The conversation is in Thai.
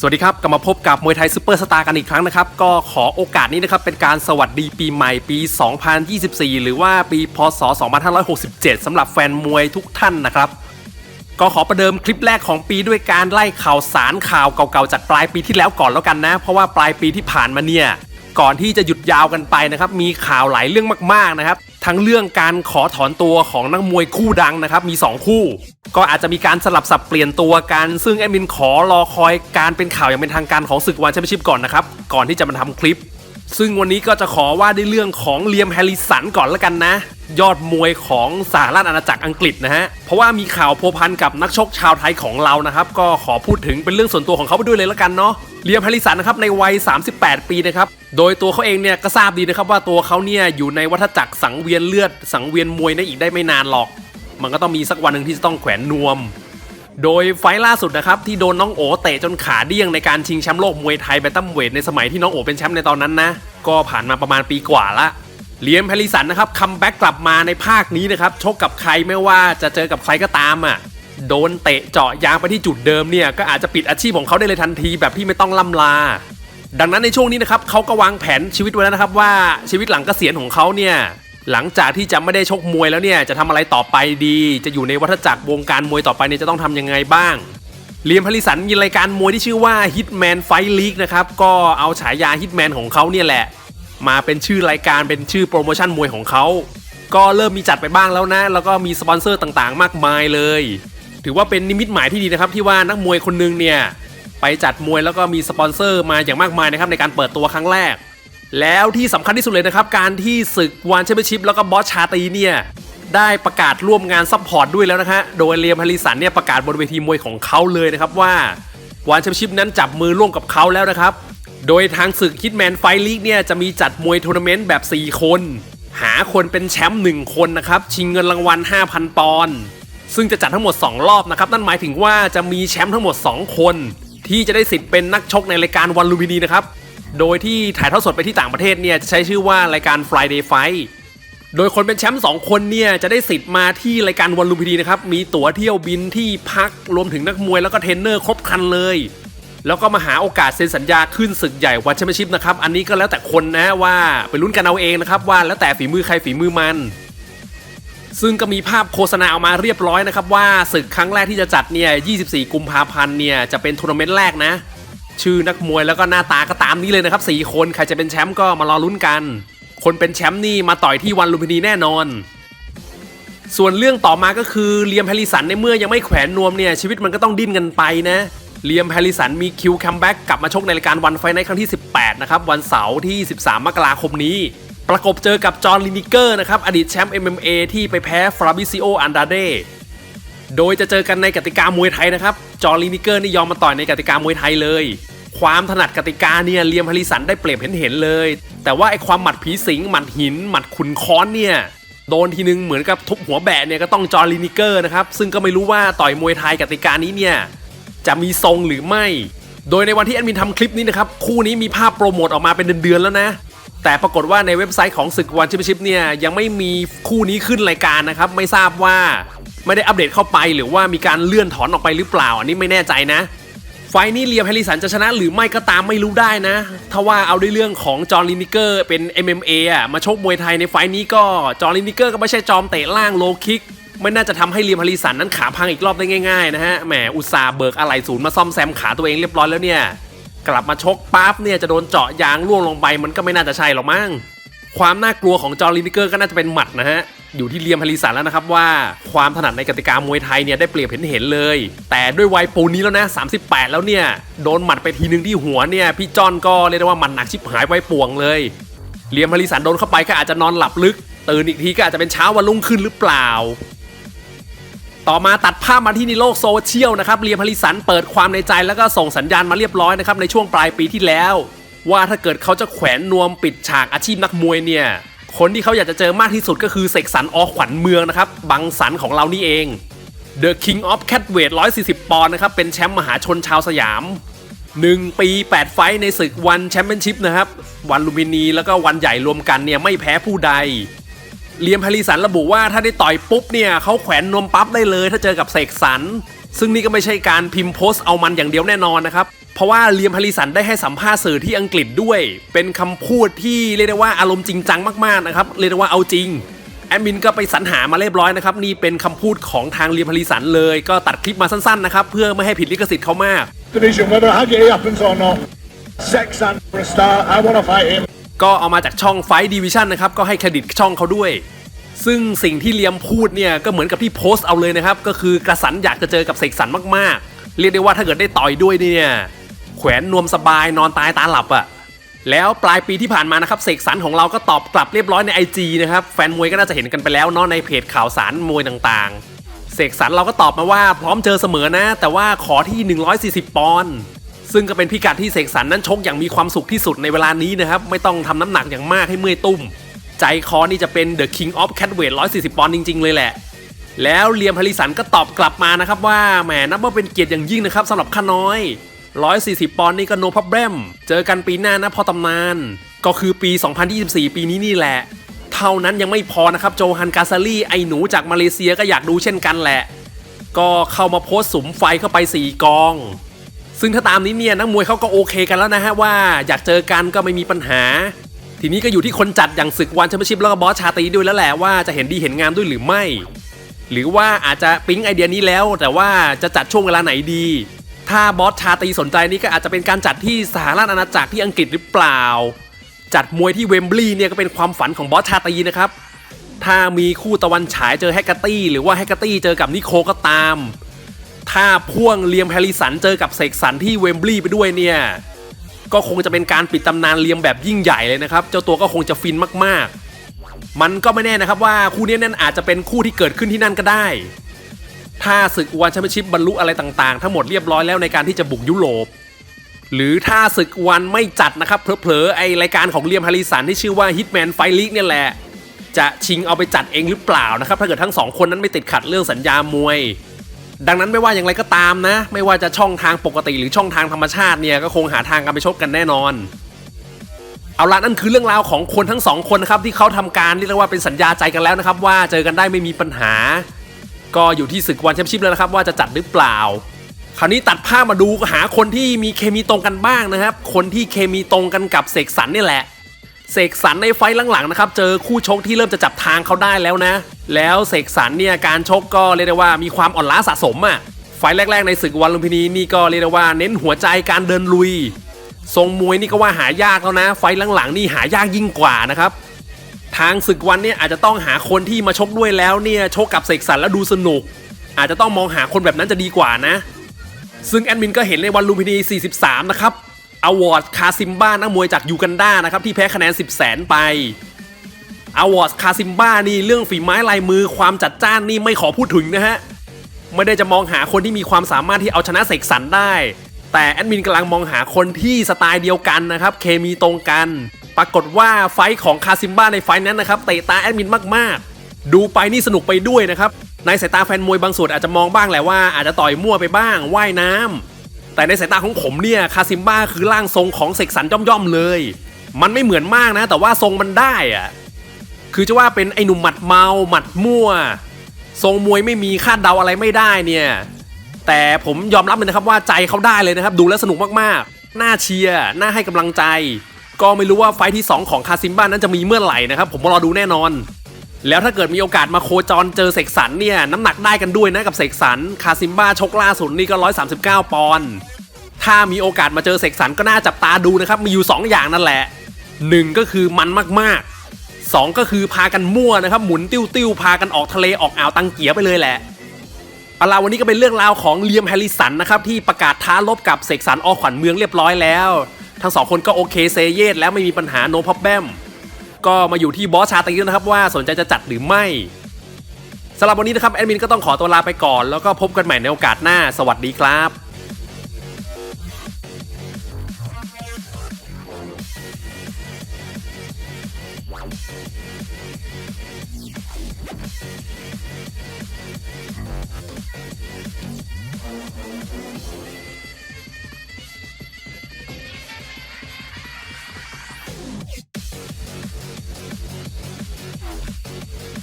สวัสดีครับกลับมาพบกับมวยไทยซูเปอร์สตาร์กันอีกครั้งนะครับ ก็ขอโอกาสนี้นะครับ เป็นการสวัสดีปีใหม่ปี 2024 หรือว่าปีพศ 2567สำหรับแฟนมวยทุกท่านนะครับ ก็ขอประเดิมคลิปแรกของปีด้วยการไล่ข่าวสารข่าวเก่าๆจากปลายปีที่แล้วก่อนแล้วกันนะ เพราะว่าปลายปีที่ผ่านมาเนี่ย ก่อนที่จะหยุดยาวกันไปนะครับ มีข่าวหลายเรื่องมากๆนะครับ ทั้งเรื่องการขอถอนตัวของนักมวยคู่ดังนะครับ มี 2 คู่ ก็อาจจะมีการสลับสับเปลี่ยนตัวกัน ซึ่งแอดมินขอรอคอยการเป็นข่าวอย่างเป็นทางการของศึกวันแชมเปี้ยนชิพก่อนนะครับ ก่อนที่จะมาทำคลิป ซึ่งวันนี้ก็จะขอว่าด้วยเรื่องของเลียมแฮริสันก่อนล้วกันนะ ยอดมวยของสหราชอาณาจักรอังกฤษนะฮะ เพราะว่ามีข่าวโพพันกับนักชกชาวไทยของเรานะครับ ก็ขอพูดถึงเป็นเรื่องส่วนตัวของเขาไปด้วยเลยล้วกันเนาะเลียมแฮร์ริสันนะครับในวัย 38 ปีนะครับ โดยตัวเขาเองเนี่ยก็ทราบดีนะครับว่าตัวเขาเนี่ยอยู่ในวัฏจักรสังเวียนเลือด สังเวียนมวยในอีกได้ไม่นานหรอก มันก็ต้องมีสักวันหนึ่งที่จะต้องแขวนนวม โดยไฟล์ล่าสุดนะครับที่โดนน้องโอเตะจนขาเดี้ยงในการชิงแชมป์โลกมวยไทยแบนตัมเวทในสมัยที่น้องโอเป็นแชมป์ในตอนนั้นนะ ก็ผ่านมาประมาณปีกว่าละเลียมแฮร์ริสันนะครับคัมแบ็กกลับมาในภาคนี้นะครับชกกับใครไม่ว่าจะเจอกับใครก็ตามอะโดนเตะเจาะยางไปที่จุดเดิมเนี่ยก็อาจจะปิดอาชีพของเขาได้เลยทันทีแบบที่ไม่ต้องล่ำลา ดังนั้นในช่วงนี้นะครับเขาก็วางแผนชีวิตไว้แล้วนะครับว่าชีวิตหลังเกษียณของเขาเนี่ย หลังจากที่จะไม่ได้ชกมวยแล้วเนี่ยจะทำอะไรต่อไปดี จะอยู่ในวัฏจักรวงการมวยต่อไปเนี่ยจะต้องทำยังไงบ้างเลียมพลิสันมีรายการมวยที่ชื่อว่า Hitman Fight League นะครับก็เอาฉายา Hitman ของเขาเนี่ยแหละ มาเป็นชื่อรายการเป็นชื่อโปรโมชั่นมวยของเขาก็เริ่มมีจัดไปบ้างแล้วนะ แล้วก็มีสปอนเซอร์ต่างๆ มากมายเลย ถือว่าเป็นนิมิตหมายที่ดีนะครับที่ว่านักมวยคนหนึงเนี่ยไปจัดมวยแล้วก็มีสปอนเซอร์มาอย่างมากมายนะครับในการเปิดตัวครั้งแรก แล้วที่สำคัญที่สุดเลยนะครับ การที่ศึกวันแชมเปี้ยนชิพแล้วก็บอสชาตีเนี่ยได้ประกาศร่วมงานซัพพอร์ตด้วยแล้วนะฮะ โดยเลียมฮาริสันเนี่ยประกาศบนเวทีมวยของเขาเลยนะครับว่าวันแชมเปี้ยนชิพนั้นจับมือร่วมกับเขาแล้วนะครับ โดยทางศึกฮิตแมนไฟลีกเนี่ยจะมีจัดมวยทัวร์นาเมนต์แบบ 4 คน หาคนเป็นแชมป์1คนนะครับ ชิงเงินรางวัล 5,000 ปอนด์ ซึ่งจะจัดทั้งหมด 2 รอบนะครับ นั่นหมายถึงว่าจะมีแชมป์ทั้งหมด 2 คน ที่จะได้สิทธิ์เป็นนักชกในรายการวันลูมินีนะครับ โดยที่ถ่ายทอดสดไปที่ต่างประเทศเนี่ยจะใช้ชื่อว่ารายการ Friday Fight โดยคนเป็นแชมป์2คนเนี่ยจะได้สิทธิ์มาที่รายการวันลุมพินีนะครับมีตั๋วเที่ยวบินที่พักรวมถึงนักมวยแล้วก็เทรนเนอร์ครบคันเลย แล้วก็มาหาโอกาสเซ็นสัญญาขึ้นศึกใหญ่วันแชมเปี้ยนชิพนะครับอันนี้ก็แล้วแต่คนนะว่าไปลุ้นกันเอาเองนะครับว่าแล้วแต่ฝีมือใครฝีมือมัน ซึ่งก็มีภาพโฆษณาออกมาเรียบร้อยนะครับว่าศึกครั้งแรกที่จะจัดเนี่ย 24 กุมภาพันธ์เนี่ยจะเป็นทัวร์นาเมนต์แรกนะ ชื่อนักมวยแล้วก็หน้าตาก็ตามนี้เลยนะครับ4คนใครจะเป็นแชมป์ก็มารอลุ้นกัน คนเป็นแชมป์นี่มาต่อยที่วันลุมพินีแน่นอน ส่วนเรื่องต่อมาก็คือเลียมแฮริสันในเมื่อยังไม่แขวนนวมเนี่ยชีวิตมันก็ต้องดิ้นกันไปนะเลียมแฮริสันมีคิวคัมแบ็กกลับมาชกในรายการวันไฟในครั้งที่ 18 นะครับ วันเสาร์ที่ 13 มกราคมนี้ ประกบเจอกับจอห์นลินิเกอร์นะครับ อดีตแชมป์ MMA ที่ไปแพ้ฟราบิซิโออันดาเดโดยจะเจอกันในกติกามวยไทยนะครับ จอร์ลีนิเกอร์นี่ยอมมาต่อยในกติกามวยไทยเลย ความถนัดกติกาเนี่ยเลียมฮาริสันได้เปรียบเห็นเห็นๆเลย แต่ว่าไอความหมัดผีสิงหมัดหิน หมัดขุนค้อนเนี่ยโดนทีนึงเหมือนกับทุบหัวแบะเนี่ยก็ต้องจอร์ลีนิเกอร์นะครับ ซึ่งก็ไม่รู้ว่าต่อยมวยไทยกติกานี้เนี่ย จะมีทรงหรือไม่ โดยในวันที่แอดมินทำคลิปนี้นะครับ คู่นี้มีภาพโปรโมทออกมาเป็นเดือนๆแล้วนะ แต่ปรากฏว่าในเว็บไซต์ของศึกวันแชมเปี้ยนชิพเนี่ยยังไม่มีคู่นี้ขึ้นรายการนะครับ ไม่ทราบว่าไม่ได้อัปเดตเข้าไปหรือว่ามีการเลื่อนถอนออกไปหรือเปล่า อันนี้ไม่แน่ใจนะ ไฟนี้เลียมแฮริสันจะชนะหรือไม่ก็ตามไม่รู้ได้นะ ถ้าว่าเอาด้วยเรื่องของจอร์ลินิเกอร์เป็น MMA อะมาชกมวยไทยในไฟนี้ก็จอร์ลินิเกอร์ก็ไม่ใช่จอมเตะล่างโลคิก ไม่น่าจะทำให้เลียมฮร์ริสันนั้นขาพังอีกรอบได้ง่ายๆนะฮะ แหมอุตส่าห์เบิกอะไหล่ศูนย์มาซ่อมแซมขาตัวเองเรียบร้อยแล้วเนี่ย กลับมาชกปั๊บเนี่ยจะโดนเจาะยางล่วงลงไปมันก็ไม่น่าจะใช่หรอกมั้ง ความน่ากลัวของจอร์ลินิเกอร์ก็น่าจะเป็นหมัดนะฮะ อยู่ที่เลียมฮาริสันแล้วนะครับว่าความถนัดในกติกามวยไทยเนี่ยได้เปรียบเห็นเห็นๆเลย แต่ด้วยวัยปูนนี้แล้วนะ 38 แล้วเนี่ย โดนหมัดไปทีนึงที่หัวเนี่ย พี่จอนก็เรียกได้ว่าหมันหนักชิบหายไว้ป่วงเลยเลียมฮาริสันโดนเข้าไปก็อาจจะนอนหลับลึก ตื่นอีกทีก็อาจจะเป็นเช้าวันรุ่งขึ้นหรือเปล่า ต่อมาตัดภาพมาที่ในโลกโซเชียลนะครับเลียมฮาริสันเปิดความในใจแล้วก็ส่งสัญญาณมาเรียบร้อยนะครับในช่วงปลายปีที่แล้วว่าถ้าเกิดเขาจะแขวนนวมปิดฉากอาชีพนักมวยเนี่ย คนที่เขาอยากจะเจอมากที่สุดก็คือเสกสรรอขวัญเมืองนะครับ บังสันของเรานี่เอง The King of Catweight 140 ปอนด์นะครับ เป็นแชมป์มหาชนชาวสยาม 1 ปี 8 ไฟท์ในศึกวันแชมเปี้ยนชิพนะครับ วันลุมพินีแล้วก็วันใหญ่รวมกันเนี่ยไม่แพ้ผู้ใดเลียมฮาริสันระบุว่าถ้าได้ต่อยปุ๊บเนี่ยเขาแขวนนวมปั๊บได้เลย ถ้าเจอกับเสกสรรซึ่งนี่ก็ไม่ใช่การพิมพ์โพสต์เอามันอย่างเดียวแน่นอนนะครับ เพราะว่าเลียมฮาริสันได้ให้สัมภาษณ์สื่อที่อังกฤษด้วย เป็นคำพูดที่เรียกได้ว่าอารมณ์จริงจังมากๆนะครับเรียกได้ว่าเอาจริงแอดมินก็ไปสรรหามาเรียบร้อยนะครับนี่เป็นคำพูดของทางเลียมฮาริสันเลย ก็ตัดคลิปมาสั้นๆนะครับเพื่อไม่ให้ผิดลิขสิทธิ์เขามาก division, whether Haggerty happens or not. Sexton for a start. I want to fight him. ก็เอามาจากช่องไฟดิวิชันนะครับก็ให้เครดิตช่องเขาด้วย ซึ่งสิ่งที่เลียมพูดเนี่ยก็เหมือนกับที่โพสต์เอาเลยนะครับก็คือกระสันอยากจะเจอกับเสกสรรมากๆ เรียกได้ว่าถ้าเกิดได้ต่อยด้วยเนี่ย แขวนนวมสบายนอนตายตาหลับอะแล้วปลายปีที่ผ่านมานะครับเสกสรรของเราก็ตอบกลับเรียบร้อยใน IG นะครับแฟนมวยก็น่าจะเห็นกันไปแล้วเนาะในเพจข่าวสารมวยต่างๆเสกสรรเราก็ตอบมาว่าพร้อมเจอเสมอนะ แต่ว่าขอที่ 140 ปอนด์ซึ่งก็เป็นพิกัดที่เสกสรรนั้นชกอย่างมีความสุขที่สุดในเวลานี้นะครับไม่ต้องทำน้ำหนักอย่างมากให้เมื่อยตุ้ม ใจคอนี่จะเป็น The King of Catweight 140 ปอนด์จริง ๆ เลยแหละ แล้วเลียมฮาริสันก็ตอบกลับมานะครับว่าแหมนับว่าเป็นเกียรติอย่างยิ่งนะครับสำหรับข้าน้อย 140 ปอนด์นี่ก็โนพับแบมเจอกันปีหน้านะพอตำนาน ก็คือปี 2024 ปีนี้นี่แหละ เท่านั้นยังไม่พอนะครับ โจฮันกาซาลี่ไอหนูจากมาเลเซียก็อยากดูเช่นกันแหละ ก็เข้ามาโพสต์สุมไฟเข้าไป 4 กอง ซึ่งถ้าตามนี้เนี่ยนักมวยเขาก็โอเคกันแล้วนะฮะว่าอยากเจอกันก็ไม่มีปัญหา ทีนี้ก็อยู่ที่คนจัดอย่างศึกวันแชมเปี้ยนชิพแล้วก็บอสชาตรีด้วยแล้วแหละว่าจะเห็นดีเห็นงามด้วยหรือไม่หรือว่าอาจจะปิ๊งไอเดียนี้แล้ว แต่ว่าจะจัดช่วงเวลาไหนดี ถ้าบอสชาตีสนใจนี่ก็อาจจะเป็นการจัดที่สหราชอาณาจักรที่อังกฤษหรือเปล่า จัดมวยที่เวมบลีย์เนี่ยก็เป็นความฝันของบอสชาตีนะครับ ถ้ามีคู่ตะวันฉายเจอแฮกเกอร์ตี้ หรือว่าแฮกเกอร์ตี้เจอกับนิโคก็ตาม ถ้าพ่วงเลียมแฮริสันเจอกับเสกสรรที่เวมบลีย์ไปด้วยเนี่ยก็คงจะเป็นการปิดตำนานเลียมแบบยิ่งใหญ่เลยนะครับ เจ้าตัวก็คงจะฟินมากๆ มันก็ไม่แน่นะครับว่าคู่นี้นั่นอาจจะเป็นคู่ที่เกิดขึ้นที่นั่นก็ได้ ถ้าศึกวันแชมเปี้ยนชิพบรรลุอะไรต่างๆ ทั้งหมดเรียบร้อยแล้วในการที่จะบุกยุโรป หรือถ้าศึกวันไม่จัดนะครับเผลอๆไอรายการของเลียมฮาริสันที่ชื่อว่า Hitman Fight League เนี่ยแหละ จะชิงเอาไปจัดเองหรือเปล่านะครับถ้าเกิดทั้งสองคนนั้นไม่ติดขัดเรื่องสัญญามวย ดังนั้นไม่ว่าอย่างไรก็ตามนะ ไม่ว่าจะช่องทางปกติหรือช่องทางธรรมชาติเนี่ยก็คงหาทางกันไปชกกันแน่นอนเอาละนั่นคือเรื่องราวของคนทั้งสองคนนะครับที่เขาทำการเรียกว่าเป็นสัญญาใจกันแล้วนะครับว่าเจอกันได้ไม่มีปัญหา ก็อยู่ที่ศึกวันแชมเปี้ยนชิพแล้วนะครับว่าจะจัดหรือเปล่า คราวนี้ตัดภาพมาดูหาคนที่มีเคมีตรงกันบ้างนะครับ คนที่เคมีตรงกันกับเสกสรรนี่แหละเสกสรรในไฟล์หลังๆนะครับเจอคู่ชกที่เริ่มจะจับทางเขาได้แล้วนะ แล้วเสกสรรเนี่ยการชกก็เรียกได้ว่ามีความอ่อนล้าสะสมอะ่ะไฟแรก ๆ ในศึกวันลุมพินีนี่ก็เรียกได้ว่าเน้นหัวใจการเดินลุย ทรงมวยนี่ก็ว่าหายากแล้วนะ ไฟล์หลังๆนี่หายากยิ่งกว่านะครับ ทางศึกวันเนี่ยอาจจะต้องหาคนที่มาชกด้วยแล้วเนี่ยชกกับเสกสรรแล้วดูสนุก อาจจะต้องมองหาคนแบบนั้นจะดีกว่านะ ซึ่งแอดมินก็เห็นในวันลุมพินี 43 นะครับอวอร์ดคาซิมบ้านักมวยจากยูกันดานะครับที่แพ้คะแนน 10 แสนไปอวอร์ดคาซิมบ้านี่เรื่องฝีไม้ลายมือความจัดจ้านนี่ไม่ขอพูดถึงนะฮะไม่ได้จะมองหาคนที่มีความสามารถที่เอาชนะเสกสรรได้ แต่แอดมินกำลังมองหาคนที่สไตล์เดียวกันนะครับเคมีตรงกัน ปรากฏว่าไฟของคาซิมบ้าในไฟนั้นนะครับเตะตาแอดมินมากๆ ดูไปนี่สนุกไปด้วยนะครับในสายตาแฟนมวยบางส่วนอาจจะมองบ้างแหละว่าอาจจะต่อยมั่วไปบ้างว่ายน้ำแต่ในสายตาของผมเนี่ยคาซิมบ้าคือร่างทรงของเสกสรรย่อมๆเลย มันไม่เหมือนมากนะ แต่ว่าทรงมันได้อะคือจะว่าเป็นไอหนุ่มหมัดเมาหมัดมั่ว ทรงมวยไม่มีคาดเดาอะไรไม่ได้เนี่ย แต่ผมยอมรับเลยนะครับว่าใจเขาได้เลยนะครับ ดูแล้วสนุกมากๆ น่าเชียร์น่าให้กำลังใจ ก็ไม่รู้ว่าไฟที่ 2 ของคาซิมบ้านั้นจะมีเมื่อไหร่นะครับ ผมรอดูแน่นอน แล้วถ้าเกิดมีโอกาสมาโคจรเจอเสกสรรเนี่ยน้ำหนักได้กันด้วยนะกับเสกสรรคาซิมบ้าชกล่าสุดนี่ก็ 139 ปอนด์ถ้ามีโอกาสมาเจอเสกสรรก็น่าจับตาดูนะครับมีอยู่ 2 อย่างนั่นแหละ 1 ก็คือมันมากๆ 2 ก็คือพากันมั่วนะครับหมุนติ้วติ้วๆพากันออกทะเลออกอ่าวตังเกียไปเลยแหละเอาล่ะวันนี้ก็เป็นเรื่องราวของเลียมแฮริสันนะครับที่ประกาศท้าลบกับเสกสรรอขวัญเมืองเรียบร้อยแล้ว ทั้งสองคนก็โอเคเซเยสแล้วไม่มีปัญหาโนพับแบมก็มาอยู่ที่บอสชาตรีนะครับว่าสนใจจะจัดหรือไม่สำหรับวันนี้นะครับแอดมินก็ต้องขอตัวลาไปก่อน แล้วก็พบกันใหม่ในโอกาสหน้า สวัสดีครับ